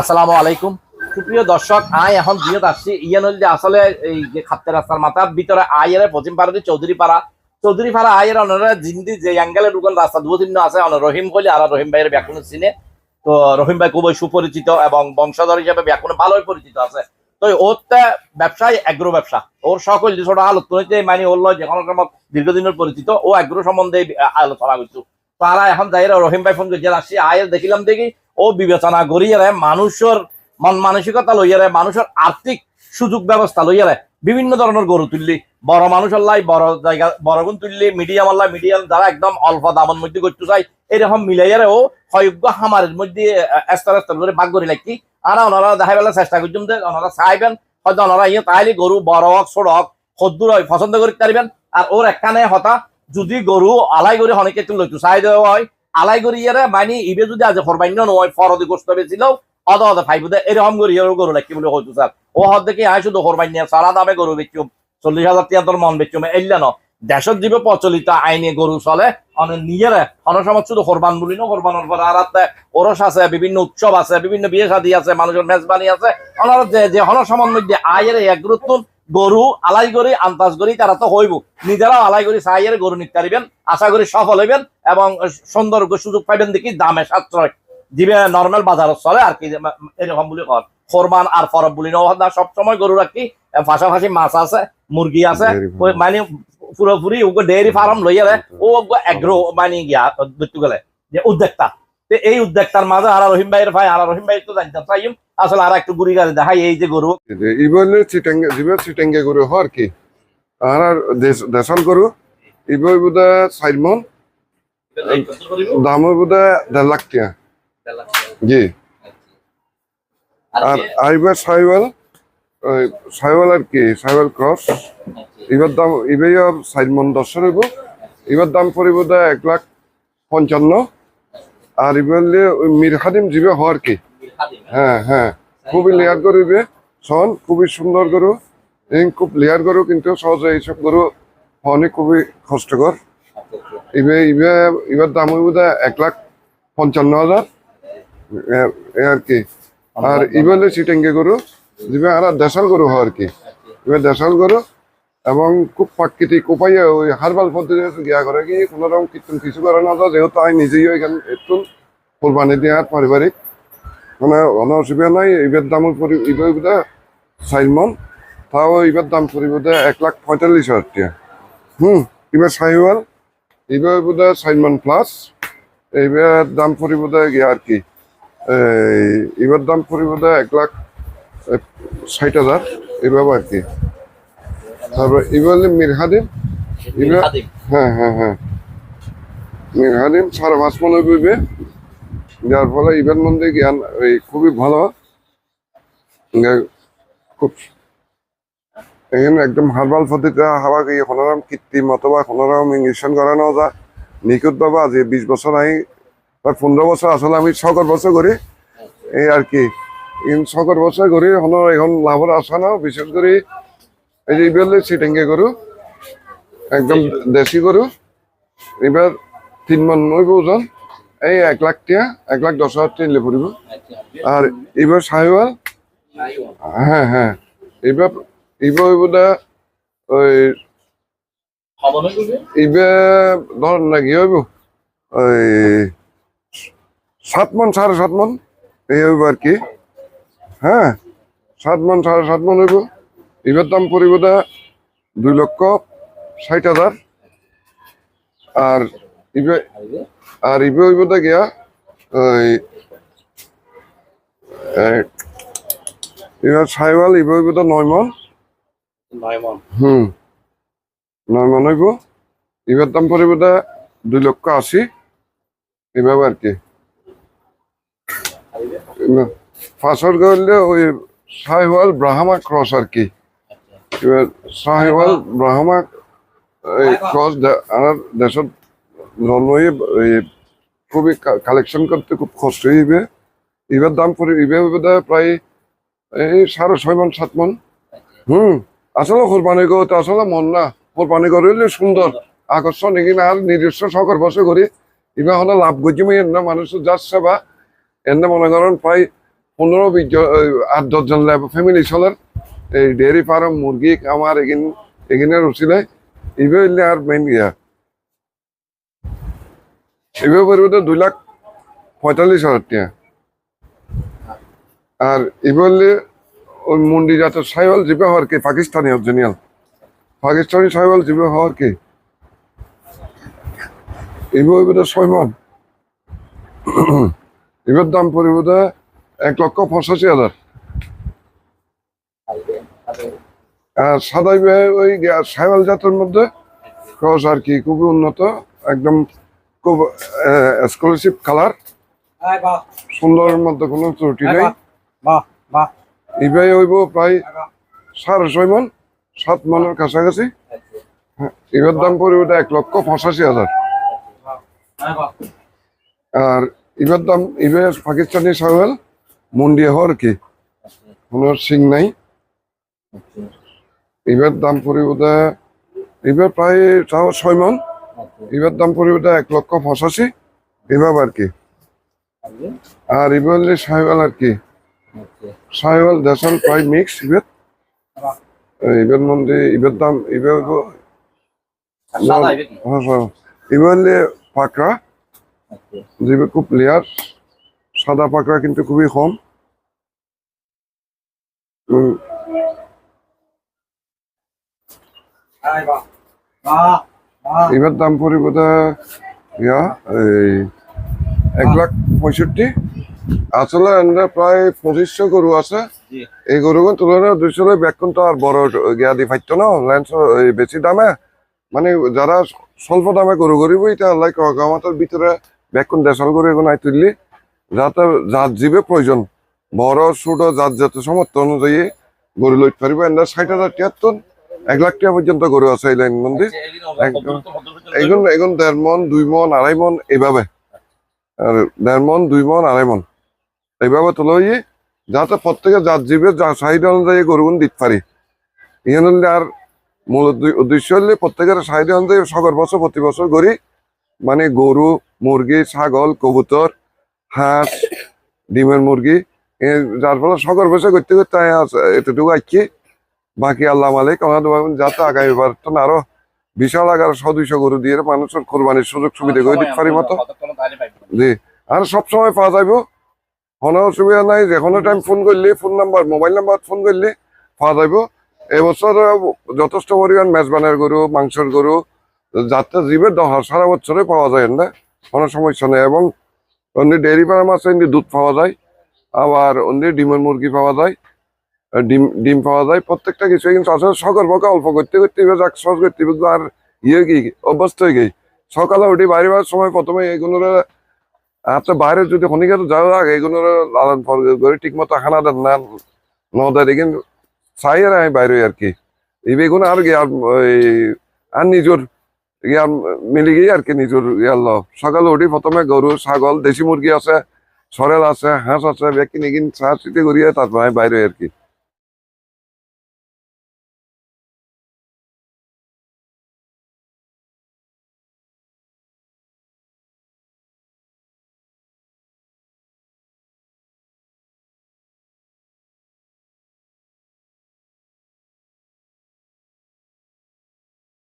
আসসালামু আলাইকুম। সুপ্রিয় দর্শক আয় এখন জিয়ত আসছি ইয়ান যে আসলে এই যে খাপ্তে রাস্তার মাথার ভিতরে আয়ের পশ্চিম পাড়া চৌধুরী পাড়া চৌধুরী পাড়া আয়ের অনারা জিন্দি যে অ্যাঙ্গেলে ঢুকান রাস্তা দুচিহ্ন আছে অন রহিম কলি আর রহিম ভাইয়ের ব্যাকুন চিনে তো রহিম ভাই খুবই সুপরিচিত এবং বংশধর হিসেবে ব্যাকুন ভালোই পরিচিত আছে। তো ওরটা ব্যবসায় এগ্রো ব্যবসা। ওর সকল যে ছোট আলোচনা মানে ওর যে কোনো দীর্ঘদিনের পরিচিত, ও এগ্রো সম্বন্ধে আলোচনা করছ। তারা এখন যাই রহিম ভাই ফোন করছে আসছি আয়ের দেখিলাম দেখি ও বিবেচনা করিয়ারে মানুষের মন মানসিকতা লইয়ারে মানুষের আর্থিক সুযোগ ব্যবস্থা লইয়ারে বিভিন্ন ধরনের গরু তুললি। বড় মানুষের লাই বড় জায়গা, বড় গুণ তুললি মিডিয়াম আল্লাহ মিডিয়াম যারা একদম অল্প দামের মধ্যে করতে চাই, এরকম মিলাইয়ারে ও হয়জ্ঞ হামারের মধ্যে এস্তার এস্তার করে বাগ করি লাগছি আর ওনারা দেখা বেলা চেষ্টা করছেন যে ওনারা চাইবেন, হয়তো ওনারা ইয়ে তাইলে গরু বড় হোক, ছোট হোক সদ্দুর হয়, পছন্দ করতে পারবেন। আর ওর একখানে হতা, যদি গরু আলাই করে অনেকে একটু চাই দেওয়া হয় আলাই করি ইয়ারে মানে ইবে যদি আজ ফরবাইন্য নয় ফরদি গোস্ত বেছিল অদ অদ ফাইব দে এরকম ইয়ার গরু লাগি বলে হইতো স্যার ও হদ দেখি আই শুধু ফরবাইন্য সারা দামে গরু বেচুম, চল্লিশ হাজার তিয়াত্তর মন বেচুম এল্লা ন। জীবে প্রচলিত আইনে গরু চলে অনেক নিজেরে অনেক সময় শুধু কোরবান বলি না কোরবানের পর আর ওরস আছে, বিভিন্ন উৎসব আছে, বিভিন্ন বিয়ে শাদী আছে মানুষের মেজবানি আছে অনার যে যে হন সময় মধ্যে আয়ের এক গুরুত্ব গরু আলাই করি আন্দাজ করি তারা তো হইব। নিজেরাও আলাই করি চাইয়ের গরু নিতে পারিবেন আশা করি সফল হইবেন এবং সুন্দর সুযোগ পাইবেন দেখি দামে সাশ্রয়। জিবে নর্মাল বাজারত চলে আর কি এরকম বলি কর কোরবান আর ফরব বলি না সবসময় গরু রাখি। পাশাপাশি মাছ আছে মুরগি আছে মানে পুরোপুরি ওকে ডেয়ারি ফার্ম লইয়া ও এগ্রো মানে গিয়া ধরতে গেলে যে উদ্যোক্তা। এই উদ্যোক্তার মাঝে আর রহিম ভাইয়ের ভাই আর রহিম ভাই তো জানতাম চাই আসলে আর একটু গুড়ি গাড়ি দেখাই, এই যে গরু। ইবলে চিটাঙ্গে জিবে চিটাঙ্গে গরু হর কি? আর আর দেশ- দেশাল গরু? ইবই বুদা সাইমন দাম বুদা দেড় লাখ টিয়া। জি। আর আইবার সাইওয়াল সাইওয়াল আর কি? সাইওয়াল ক্রস। এবার দাম ইবেই সাইমন দশ হইব এবার দাম পড়িব এক লাখ পঞ্চান্ন। আর ওই মির খাদিম জিবে হর কি? হ্যাঁ হ্যাঁ। খুবই লেয়ার গরু শোন খুবই সুন্দর গরু। এই খুব লেয়ার গরু কিন্তু সহজে এইসব গরু অনেক খুবই কষ্টকর। ইবে ইবে এবার দাম হইব এক লাখ পঞ্চান্ন হাজার। আর কি। আর ইবেলে চিটেঙ্গে গরু দিবে আর দেশাল গরু হয় আর কি। এবার দেশাল গরু এবং খুব প্রাকৃতিক উপায়ে ওই হারবাল পদ্ধতিতে গিয়া করে কি কোনো রকম কীর্তন কিছু করে না যেহেতু আমি নিজেই এখানে একটু কোরবানি দিয়ে আর পারিবারিক। মানে কোনো অসুবিধা নাই ইবের দাম পরি ইবে বোধ চাইমন তাও ইবের দাম পরিব দে এক লাখ পঁয়তাল্লিশ হাজার টাকা হুম ইবে সাইওয়াল ইবে বোধ চাইমন প্লাস এইবার দাম পরিব দে গিয়া আর কি এবার দাম পরিব দে এক লাখ ষাট হাজার এইভাবে আর কি? তারপর এবার মিরহাদিম এবার হ্যাঁ হ্যাঁ হ্যাঁ মিরহাদিম সাড়ে পাঁচ মনে বইবে যার ফলে ইভেন মধ্যে জ্ঞান, এই খুবই ভালো। খুব এখানে একদম হার্বাল পদ্ধতিতে হাওয়া গিয়ে কোনোরকম কৃত্রিম অথবা কোনোরকম ইঞ্জেকশন করানো যায় নিখুঁতভাবে আজ বিশ বছর আমি বা পনেরো বছর আসলে আমি ছকর বছর করি এই আর কি ছকর বছর করি হলো এখন লাভের আশা না বিশেষ করে এই যে ইবেলে সিটেঙ্গে গরু একদম দেশি গরু এবার তিন মন নইব ওজন এই এক লাখ টিয়া এক লাখ দশ হাজার টিয়া নিলে পড়িব। আর এবার সাহেবাল হ্যাঁ হ্যাঁ। এবার এবার বোধ ওই এবার ধর না কি হইব? ওই সাত মন সাড়ে সাত মন এই হইব আর কি। হ্যাঁ সাত মন সাড়ে সাত মন হইব। এবার দাম পড়িব দা দুই লক্ষ ষাট হাজার। আর ইবে আর ইবে হইব দা গিয়া ওই এবার সাইওয়াল ইবে হইব দা নয় মন। হুম। নয় মন হইব। এবার দাম পড়িব দুই লক্ষ আশি। এভাবে আর কি। ফাঁসর করলে ওই সাহেওয়াল ব্রাহ্মা ক্রস আর কি। এবার সাহেওয়াল ব্রাহ্মা ক্রস আমার দেশত জন্ম এই খুবই কালেকশন করতে খুব কষ্ট হইবে এবার দাম পড়ে বোধ প্রায় এই সাড়ে ছয় মন, সাত মন। হুম, আসলে কোরবানি গো তো আসলে মন না। কোরবানি করলে সুন্দর। আকর্ষণ এখানে আর নিজস্ব শখের বসে করি। এবার হলো লাভ গজি না মানুষ যাচ্ছে বা এনে মনে করেন প্রায় পনেরো, বিশ আট দশজন ফ্যামিলি চলার এই ডেয়ারি ফার্ম মুরগি, খামার, এগিন এগিনে রসিলে ইবে আর মেইন ইয়া। ইবে পড়বে তো দুই লাখ পঁয়তাল্লিশ হাজার টাকা। আর হইলে ওই মুন্ডি জাতের সাইওয়াল জিবে হওয়ার কি? পাকিস্তানি অরিজিনাল পাকিস্তানি সাইওয়াল জিবে হওয়ার কি? তো ছয় মন। এবার দাম পড়বে এক লক্ষ পঁচাশি হাজার আর সাদা ইবে ওই সাইওয়াল জাতের মধ্যে ক্রস আর কি? খুবই উন্নত, একদম খুব এক্সক্লুসিভ কালার সুন্দরের মধ্যে কোনো ত্রুটি নেই। ba, হইব প্রায় সাড়ে ছয় মন সাত মনের কাছাকাছি। হ্যাঁ, এবার দাম পড়বে এক লক্ষ পঁচাশি হাজার। আর এবার দাম এবার পাকিস্তানি সাইওয়াল মুন্ডি হওয়ার কি? কোনো সিং নাই। এবার দাম পরিবর্তে এবার প্রায় তাও ছয় মন। এবার দাম পরিবর্তে এক লক্ষ পঁচাশি। এবার আর কি। আর এবার সাহেবাল আর কি। সাহেবাল দেশাল প্রায় মিক্স এবার এবার মধ্যে এবার দাম এবার সাদা হইবে এবার পাকড়া। যেগুলো খুব লেয়ার সাদা পাকড়া কিন্তু খুবই কম। উম, Hai ba. Ba, এবার দাম পড়বে ইয়া এই এক লাখ পঁয়ষট্টি। আসলে আমরা প্রায় পঁচিশশো গরু আছে। এই গরুগুলো তুলনায় দুইশো ব্যাকুন তো আর বড় গিয়া দি ফাইতো না। লেন্স বেশি দামে। মানে যারা স্বল্প দামে গরু গরিব এটা লাইক আমাদের ভিতরে ব্যাকুন দেশাল গরু এগুলো নাই তুললি। যাতে জাত জীবে প্রয়োজন। বড় ছোট জাত জাত সমর্থ অনুযায়ী গরু লইতে পারিব। এন্ডা ষাট হাজার তিয়াত্তর। এক লাখ টাকা পর্যন্ত গরু আছে এই লাইন মন্দির। এগুন এগুন দেড় মন দুই মন আড়াই মন এইভাবে। আর দেড় মন দুই মন আড়াই মন। এইভাবে তোলা যাতে প্রত্যেকে যার জীবে যা চাহিদা অনুযায়ী গরুগুন দিতে পারি। ইহান হলে আর মূল উদ্দেশ্য হলে প্রত্যেকের চাহিদা অনুযায়ী সকল বছর প্রতি বছর করি। মানে গরু মুরগি ছাগল কবুতর হাঁস ডিমের মুরগি যার ফলে সকল বছর করতে করতে এতটুকু আইকি বাকি আল্লাহ মালিক, আমাদের যাতে আগামী বার তো আরও বিশাল আকার সদস্য গরু দিয়ে মানুষের কোরবানির সুযোগ সুবিধা করে দিতে পারি মতো। জি, আর সব সময় পাওয়া যাইব। কোনো অসুবিধা নাই, যে কোনো টাইম ফোন করলে phone number mobile number phone করলে পাওয়া যাইব। এবছর যথেষ্ট পরিমাণ মেজবানের গরু, মাংসের গরু, যাতে জীবে সারা বছরে পাওয়া যায় না, কোনো সমস্যা নেই। এবং অন্য ডেয়ারি ফার্ম আছে দুধ পাওয়া যায়, আবার অন্য ডিমের মুরগি পাওয়া যায়। ডিম ডিম পাওয়া যায়। প্রত্যেকটা কিছু কিন্তু আসলে সকাল পক্ষে অল্প করতে করতে যাক, সহজ করতে আর ইয়ে কি, অভ্যস্ত হয়ে গেই সকালে উঠি বাইরে যাওয়ার সময় প্রথমে এগুলোর আচ্ছা বাইরে যদি শনিকাতে যাওয়ার আগে এগুলোর লালন পালন করে ঠিক মতো খানা দেন না ন দেয়, কিন্তু চাই আর আমি বাইরে আর কি। এই বেগুন আর কি আর নিজের ইয়ার মিলি গিয়ে আর কি নিজের ইয়ার লভ সকালে উঠি প্রথমে গরু, ছাগল, দেশি মুরগি আছে, সরেল আছে, হাঁস আছে বেকিনি কিন চা চিতে করিয়ে তারপর আমি বাইরে আর কি।